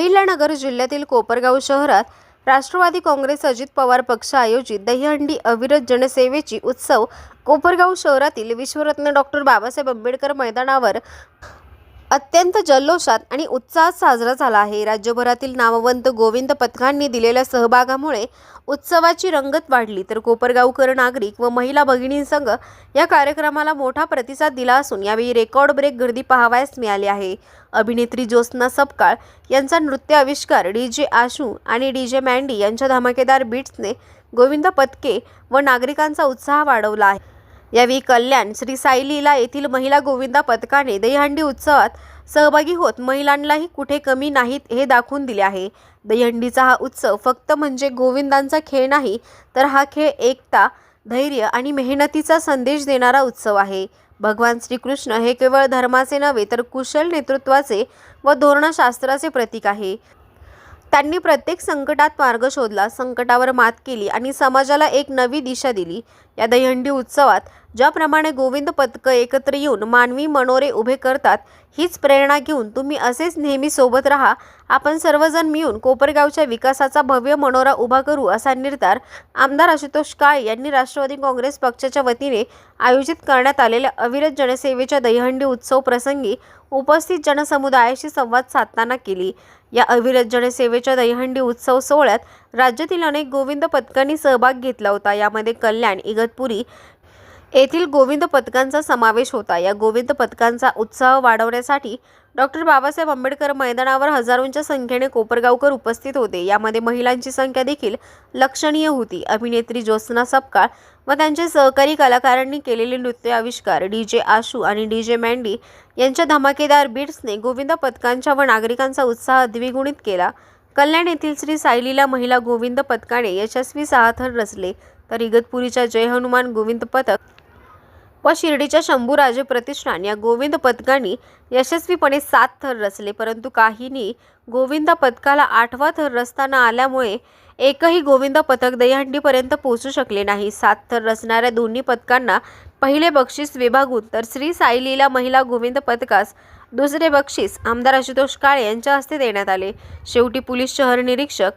अहिल्यानगर जिल्ह्यातील कोपरगाव शहरात राष्ट्रवादी काँग्रेस अजित पवार पक्ष आयोजित दहीहंडी अविरत जनसेवेची उत्सव कोपरगाव शहरातील विश्वरत्न डॉक्टर बाबासाहेब आंबेडकर मैदानावर अत्यंत जल्लोषात आणि उत्साहात साजरा झाला आहे. राज्यभरातील नामवंत गोविंद पथकांनी दिलेल्या सहभागामुळे उत्सवाची रंगत वाढली. तर कोपरगावकर नागरिक व महिला भगिनींसंघ या कार्यक्रमाला मोठा प्रतिसाद दिला असून यावेळी रेकॉर्ड ब्रेक गर्दी पाहावयास मिळाली आहे. अभिनेत्री ज्योत्स्ना सपकाळ यांचा नृत्य आविष्कार डी जे आशू आणि डी जे मँडी यांच्या धमाकेदार बीट्सने गोविंद पथके व नागरिकांचा उत्साह वाढवला आहे. यावेळी कल्याण श्री साई लीला येथील महिला गोविंदा पथकाने दहीहंडी उत्सवात सहभागी होत महिलांनाही कुठे कमी नाहीत हे दाखवून दिले आहे. दहीहंडीचा हा उत्सव फक्त म्हणजे गोविंदांचा खेळ नाही तर हा खेळ एकता धैर्य आणि मेहनतीचा संदेश देणारा उत्सव आहे. भगवान श्रीकृष्ण हे केवळ धर्माचे नव्हे तर कुशल नेतृत्वाचे व धोरणशास्त्राचे प्रतीक आहे. त्यांनी प्रत्येक संकटात मार्ग शोधला संकटावर मात केली आणि समाजाला एक नवी दिशा दिली. या दहीहंडी उत्सवात ज्याप्रमाणे गोविंद पथकं एकत्र येऊन मानवी मनोरे उभे करतात हीच प्रेरणा घेऊन तुम्ही असेच नेहमी सोबत राहा. आपण सर्वजण मिळून कोपरगावच्या विकासाचा भव्य मनोरा उभा करू असा निर्धार आमदार आशुतोष काळे यांनी राष्ट्रवादी काँग्रेस पक्षाच्या वतीने आयोजित करण्यात आलेल्या अविरत जनसेवेच्या दहीहंडी उत्सव प्रसंगी उपस्थित जनसमुदायाशी संवाद साधताना केली. या अविरत जनसेवेच्या दहीहंडी उत्सव सोहळ्यात राज्यातील अनेक गोविंद पथकांनी सहभाग घेतला होता. यामध्ये कल्याण इगतपुरी येथील गोविंद पथकांचा समावेश होता. या गोविंद पथकांचा उत्साह वाढवण्यासाठी डॉक्टर बाबासाहेब आंबेडकर मैदानावर हजारोंच्या संख्येने कोपरगावकर उपस्थित होते. यामध्ये महिलांची संख्या देखील लक्षणीय होती. अभिनेत्री ज्योत्स्ना सपकाळ व त्यांचे सहकारी कलाकारांनी केलेले नृत्य आविष्कार डी जे आशू आणि डी जे मँडी यांच्या धमाकेदार बीट्सने गोविंद पथकांच्या व नागरिकांचा उत्साह द्विगुणित केला. कल्याण येथील श्री सायलीला महिला गोविंद पथकाने यशस्वी साहथर रचले. तर इगतपुरीच्या जय हनुमान गोविंद पथक व शिर्डीच्या शंभूराजे प्रतिष्ठान या गोविंद पथकांनी यशस्वीपणे सात थर रचले. परंतु काहींनी गोविंद पथकाला आठवा थर रचताना आल्यामुळे एकही गोविंद पथक दहीहंडीपर्यंत पोहोचू शकले नाही. सात थर रचणाऱ्या दोन्ही पथकांना पहिले बक्षीस विभागून तर श्री साईलीला महिला गोविंद पथकास दुसरे बक्षीस आमदार आशुतोष काळे यांच्या हस्ते देण्यात आले. शेवटी पोलीस शहर निरीक्षक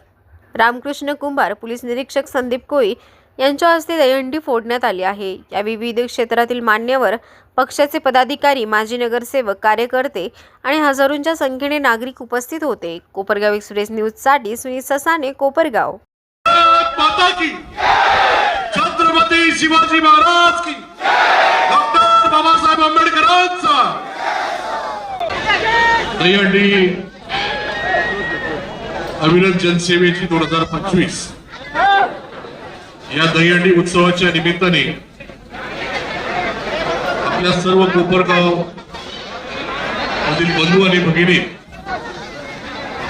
रामकृष्ण कुंभार पोलीस निरीक्षक संदीप कोळी यांच्या हस्ते दहीहंडी फोडण्यात आली आहे. या विविध क्षेत्रातील मान्यवर पक्षाचे पदाधिकारी माजी नगरसेवक कार्यकर्ते आणि हजारोंच्या संख्येने नागरिक उपस्थित होते. कोपरगाव एक्सप्रेस न्यूजसाठी सुनील ससाने कोपरगाव. छत्रपती शिवाजी महाराज की. डॉक्टर बाबासाहेब आंबेडकरांचा. दहीहंडी अविरत जनसेवेची दोन हजार पंचवीस. या दहीहंडी उत्सवाच्या निमित्ताने आपल्या सर्व कोपरगाव मधील बंधू आणि भगिनी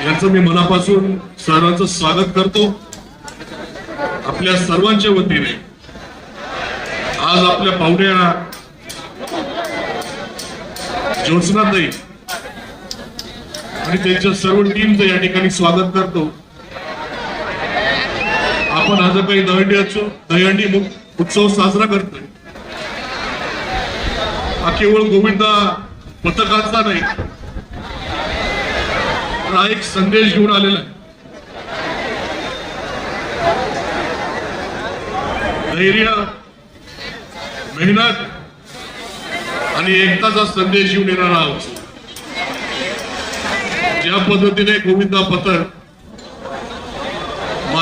यांचं मी मनापासून सर्वांचं स्वागत करतो. आपल्या सर्वांच्या वतीने आज आपल्या पाहुण्या ज्योत्सनाताई आणि त्यांच्या सर्व टीमचं या ठिकाणी स्वागत करतो. आपण आज काही दहंडी असो दहीहंडी उत्सव साजरा करतोय. हा केवळ गोविंदा पथकाचा नाही हा एक संदेश घेऊन आलेला आहे. धैर्य मेहनत आणि एकताचा संदेश घेऊन येणारा आहोत ज्या पद्धतीने गोविंदा पथक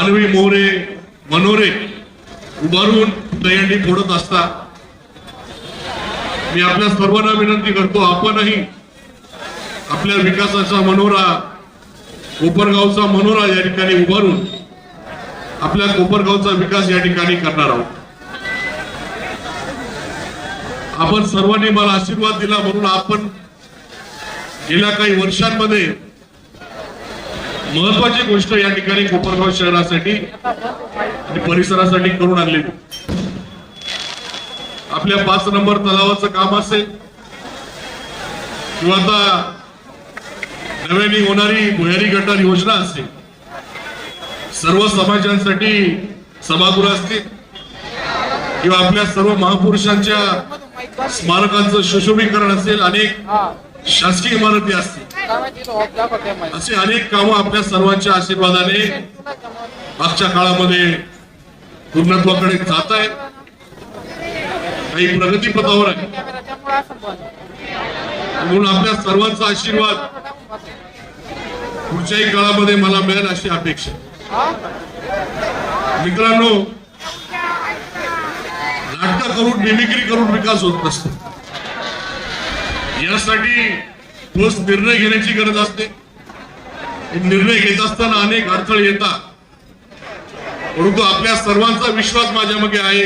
मानवी मोरे मनोरे उभारून दयंडी फोडत असता मी आपल्या सर्वांना विनंती करतो आपणही आपल्या विकासाचा मनोरा कोपरगावचा मनोरा या ठिकाणी उभारून आपल्या कोपरगावचा विकास या ठिकाणी करणार आहोत. आपण सर्वांनी मला आशीर्वाद दिला म्हणून आपण गेल्या काही वर्षांमध्ये महत्वाची गोष्ट या ठिकाणी कोपरगाव शहरासाठी आणि परिसरासाठी करून आणली आपल्या पाच नंबर तलावाचं काम असेल किंवा आता नव्याने होणारी भुयारी गटार योजना असेल सर्व समाजांसाठी सभागृह असतील किंवा आपल्या सर्व महापुरुषांच्या स्मारकांचं सुशोभीकरण असेल अनेक शासकीय इमारती असतील. असे अनेक कामं आपल्या सर्वांच्या आशीर्वादाने मागच्या काळामध्ये पूर्णत्वाकडे जात आहेत. काही प्रगतीपथावर आहे. म्हणून आपल्या सर्वांचा आशीर्वाद पुढच्याही काळामध्ये मला मिळेल अशी अपेक्षा. मित्रांनो नाटक करून मिमिक्री करून विकास होत नसतो. यासाठी ठोस निर्णय घेण्याची गरज असते. हे निर्णय घेत असताना अनेक अडथळे येतात. परंतु आपल्या सर्वांचा विश्वास माझ्या मागे आहे.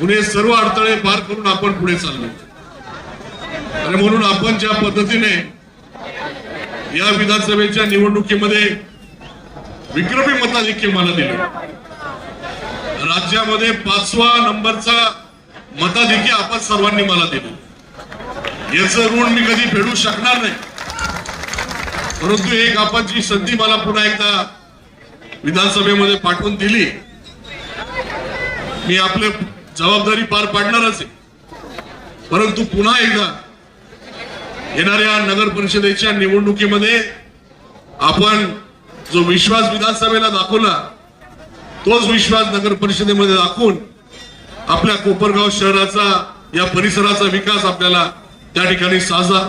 पुणे सर्व अडथळे पार करून आपण पुढे चाललो. आणि म्हणून आपण ज्या पद्धतीने या विधानसभेच्या निवडणुकीमध्ये विक्रमी मताधिक्य मला दिले. राज्यामध्ये पाचवा नंबरचा मताधिक्य आपण सर्वांनी मला दिले. याचं ऋण मी कधी फेडू शकणार नाही. परंतु एक आपण जी संधी मला पुन्हा एकदा विधानसभेमध्ये पाठवून दिली. मी आपली जबाबदारी पार पाडणारच आहे. परंतु पुन्हा एकदा येणाऱ्या नगर परिषदेच्या निवडणुकीमध्ये आपण जो विश्वास विधानसभेला दाखवला तोच विश्वास नगर परिषदेमध्ये दाखवून आपल्या कोपरगाव शहराचा या परिसराचा विकास आपल्याला त्या ठिकाणी साजा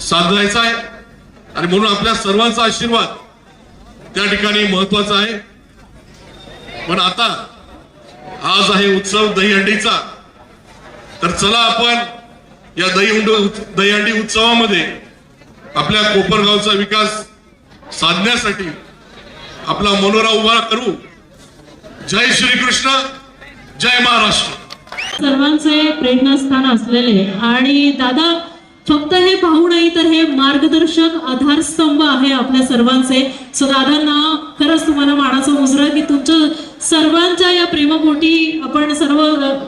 साधायचा आहे. आणि म्हणून आपल्या सर्वांचा आशीर्वाद त्या ठिकाणी महत्त्वाचा आहे. पण आता आज आहे उत्सव दहीहंडीचा. तर चला आपण या दहीहंड दहीहंडी उत्सवामध्ये आपल्या कोपरगावचा विकास साधण्यासाठी आपला मनोरा उभा करू. जय श्रीकृष्ण जय महाराष्ट्र. सर्वांचे प्रेरणास्थान असलेले आणि दादा फक्त हे भाऊ नाही तर हे मार्गदर्शक आधारस्तंभ आहे आपल्या सर्वांचे. सो दादांना खरंच तुम्हाला मानाचं मुजरा की तुमच्या सर्वांच्या या प्रेमपोटी आपण सर्व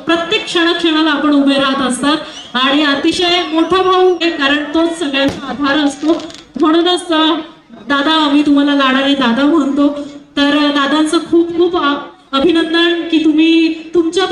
प्रत्येक क्षणाक्षणाला आपण उभे राहत असतात. आणि अतिशय मोठा भाऊ आहे कारण तोच सगळ्यांचा आधार असतो. म्हणूनच दादा आम्ही तुम्हाला लाडाने दादा म्हणतो. तर दादांचं खूप खूप अभिनंदन की तुम्ही तुमच्या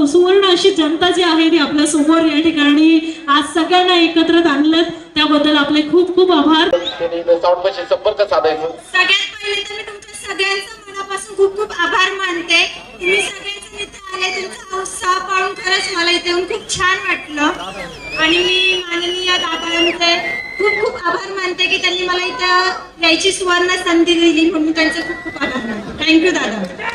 सु- सुवर्ण अशी जनता जी आहे ती आपल्यासमोर या ठिकाणी आज सगळ्यांना एकत्र आणलं त्याबद्दल आपले खूप खूप आभार. संपर्क साधायचं सगळ्यात पहिले तर मी तुमच्या सगळ्यांचं मनापासून खूप खूप आभार मानते. तुम्ही सगळेजण इथे आले तुमचा उत्साह पाहून खरंच मला इथे येऊन खूप छान वाटलं. आणि मी माननीय दादांचे खूप खूप आभार मानते की त्यांनी मला इथं यायची सुवर्ण संधी दिली म्हणून त्यांचं खूप खूप आभार मानते. थँक्यू दादा.